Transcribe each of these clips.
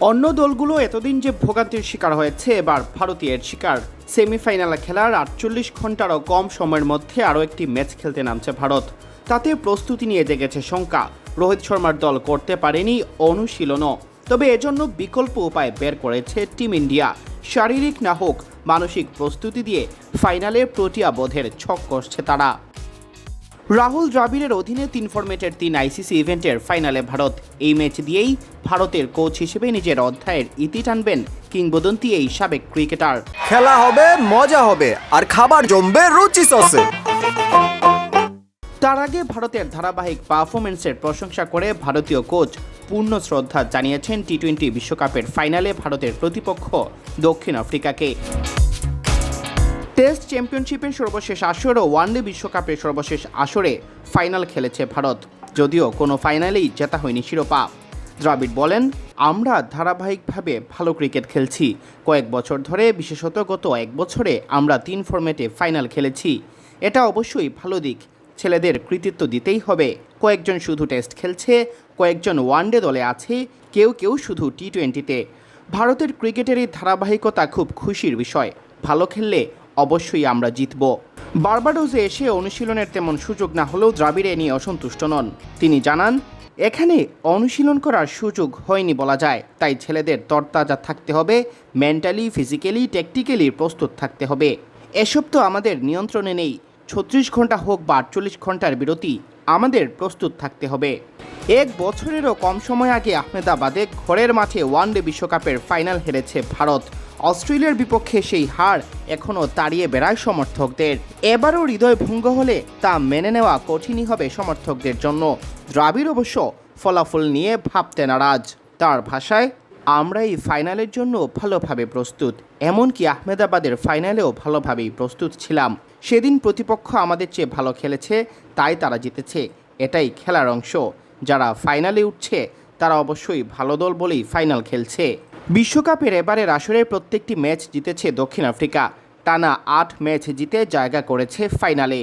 অন্য দলগুলো এতদিন যে ভোগান্তির শিকার হয়েছে, এবার ভারতীয়ের শিকার। সেমিফাইনালে খেলার আটচল্লিশ ঘন্টারও কম সময়ের মধ্যে আরও একটি ম্যাচ খেলতে নামছে ভারত। তাতে প্রস্তুতি নিয়ে জেগেছে শঙ্কা। রোহিত শর্মার দল করতে পারেনি অনুশীলনও। তবে এজন্য বিকল্প উপায় বের করেছে টিম ইন্ডিয়া। শারীরিক না হোক, মানসিক প্রস্তুতি দিয়ে ফাইনালে প্রোটিয়া ছক কষছে তারা। রাহুল দ্রাবিড়ের অধীনে তিন ফরম্যাটের তিন আইসিসি ইভেন্টের ফাইনালে ভারত। এই ম্যাচ দিয়েই ভারতের কোচ হিসেবে নিজের অধ্যায়ের ইতি টানবেন কিংবদন্তি এই সাবেক ক্রিকেটার। খেলা হবে মজা হবে আর খাবার জমবে রুচি সসে। তার আগে ভারতের ধারাবাহিক পারফরমেন্সের প্রশংসা করে ভারতীয় কোচ পূর্ণ শ্রদ্ধা জানিয়েছেন টি টোয়েন্টি বিশ্বকাপের ফাইনালে ভারতের প্রতিপক্ষ দক্ষিণ আফ্রিকাকে। টেস্ট চ্যাম্পিয়নশিপের সর্বশেষ আসর ও ওয়ানডে বিশ্বকাপের সর্বশেষ আসরে ফাইনাল খেলেছে ভারত। যদিও কোনো ফাইনালেই জেতা হয়নি শিরোপা। দ্রাবিড় বলেন, আমরা ধারাবাহিকভাবে ভালো ক্রিকেট খেলছি। কয়েক বছর ধরে, বিশেষত গত এক বছরে, আমরা তিন ফরম্যাটে ফাইনাল খেলেছি। এটা অবশ্যই ভালো দিক। ছেলেদের কৃতিত্ব দিতেই হবে। কয়েকজন শুধু টেস্ট খেলছে, কয়েকজন ওয়ানডে দলে আছে, কেউ কেউ শুধু টি টোয়েন্টিতে ভারতের ক্রিকেটের এই ধারাবাহিকতা খুব খুশির বিষয়। ভালো খেললে অবশ্যই আমরা জিতব। বার্বাডোজে এসে অনুশীলনের তেমন সুযোগ না হলেও দ্রাবিড়ে নিয়ে অসন্তুষ্ট নন। তিনি জানান, এখানে অনুশীলন করার সুযোগ হয়নি বলা যায়। তাই ছেলেদের তরতাজা থাকতে হবে, মেন্টালি, ফিজিক্যালি টেকটিক্যালি প্রস্তুত থাকতে হবে। এসব তো আমাদের নিয়ন্ত্রণে নেই। ছত্রিশ ঘণ্টা হোক বা আটচল্লিশ ঘণ্টার বিরতি, আমাদের প্রস্তুত থাকতে হবে। এক বছরেরও কম সময় আগে আহমেদাবাদে ঘরের মাঠে ওয়ানডে বিশ্বকাপের ফাইনাল হেরেছে ভারত। অস্ট্রেলিয়ার বিপক্ষে সেই হার এখনও তাড়িয়ে বেড়ায় সমর্থকদের। এবারও হৃদয় ভঙ্গ হলে তা মেনে নেওয়া কঠিনই হবে সমর্থকদের জন্য। দ্রাবিড় অবশ্য ফলাফল নিয়ে ভাবতে নারাজ। তার ভাষায়, আমরা এই ফাইনালের জন্য ভালোভাবে প্রস্তুত। এমনকি আহমেদাবাদের ফাইনালেও ভালোভাবেই প্রস্তুত ছিলাম। সেদিন প্রতিপক্ষ আমাদের চেয়ে ভালো খেলেছে, তাই তারা জিতেছে। এটাই খেলার অংশ। যারা ফাইনালে উঠছে, তারা অবশ্যই ভালো দল বলেই ফাইনাল খেলছে। বিশ্বকাপের এবারের আসরের প্রত্যেকটি ম্যাচ জিতেছে দক্ষিণ আফ্রিকা। টানা আট ম্যাচ জিতে জায়গা করেছে ফাইনালে।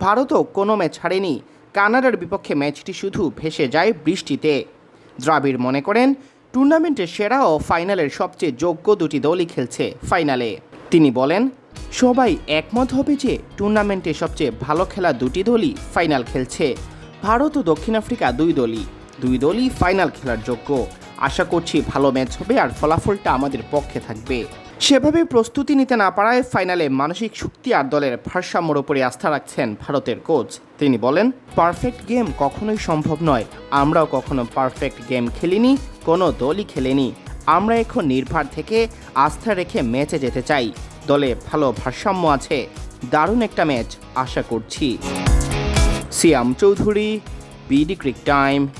ভারতও কোনো ম্যাচ হারেনি। কানাডার বিপক্ষে ম্যাচটি শুধু ভেসে যায় বৃষ্টিতে। দ্রাবিড় মনে করেন, টুর্নামেন্টের সেরা ও ফাইনালের সবচেয়ে যোগ্য দুটি দলই খেলছে ফাইনালে। তিনি বলেন, সবাই একমত হবে যে টুর্নামেন্টে সবচেয়ে ভালো খেলা দুটি দলই ফাইনাল খেলছে। ভারত ও দক্ষিণ আফ্রিকা দুই দলই। দুই দলই ফাইনাল খেলার যোগ্য। আশা করছি ভালো ম্যাচ হবে আর ফলাফলটা আমাদের পক্ষে থাকবে। সেভাবে প্রস্তুতি নিতে না পারায় ফাইনালে মানসিক শক্তি আর দলের ভারসাম্যর উপরে আস্থা রাখছেন ভারতের কোচ। তিনি বলেন, পারফেক্ট গেম কখনোই সম্ভব নয়। আমরাও কখনো পারফেক্ট গেম খেলিনি, কোনো দলই খেলেনি। আমরা এখন নির্ভার থেকে আস্থা রেখে ম্যাচে যেতে চাই। দলে ভালো ভারসাম্য আছে। দারুণ একটা ম্যাচ, আশা করছি। Siam Chowdhury, BD cric time.